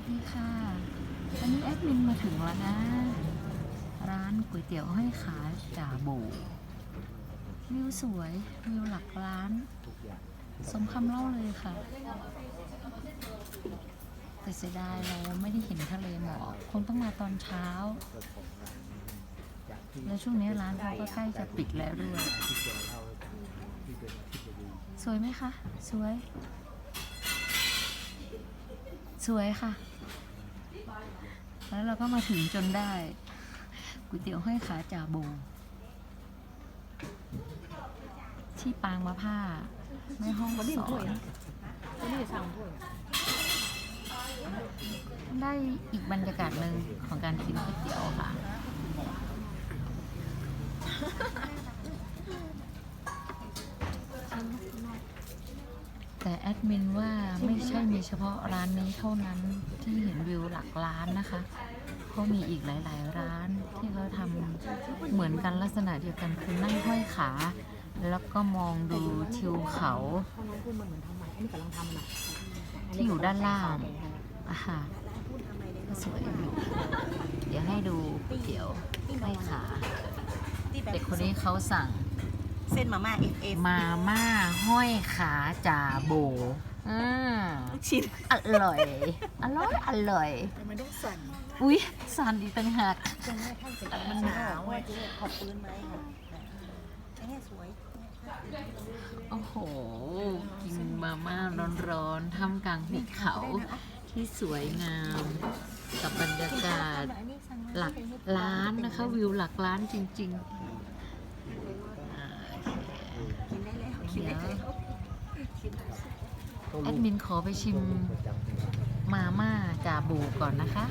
สดีค่ะ วันนี้แอดมินมาถึงแล้วนะ ร้านก๋วยเตี๋ยวห้อยขาจ่าโบวิวสวยวิวหลักล้าน สมคำเล่าเลยค่ะ แต่เสียดายเราไม่ได้เห็นทะเลหมอกคงต้องมาตอนเช้า แล้วช่วงนี้ร้านเขาก็ใกล้จะปิดแล้วด้วย สวยไหมคะ สวย วยค่ะ แล้วเราก็มาถึงจนได้ก๋วยเตี๋ยวห้อยขาจ่าโบ ที่ปางมะผ้าแม่ห้องสอนนี่สั่งได้อีกบรรยากาศหนึ่งของการกินก๋วยเตี๋ยวค่ะ แต่แอดมินว่าไม่ใช่มีเฉพาะร้านนี้เท่านั้นที่เห็นวิวหลักล้านนะคะเขามีอีกหลาย ๆ ร้านที่เขาทำเหมือนกันลักษณะเดียวกันคือนั่งห้อยขา แล้วก็มองดูทิวเขาเพราะน้องพูดมันเหมือนทำไมอันนี้กำลังทำน่ะที่อยู่ด้านล่างอะก็สวยอยู่เดี๋ยวให้ดูเตี๋ยวห้อยขา เด็กคนนี้เขาสั่ง เส้นมาม่า FF มาม่าห้อยขาจ่าโบอ่าลูกชิ้นอร่อย อร่อยอร่อยทำไมต้องสั่นอุ๊ยสันอีกต่างหากจนแม่ท่านเสร็จมันหนาวอะขอบปืนไหมค่ะไอ้เนี่ยสวยโอ้โห กินมาม่าร้อนๆท่ามกลางหุบเขาที่สวยงาม กับบรรยากาศหลักล้านนะคะ วิวหลักล้านจริง ๆอ่าโอเค กินได้แล้วกิน เดี๋ได้ยวแล้วกินได้แล้วแอดมินขอไปชิมมาม่าจ่าบูก่อนนะคะ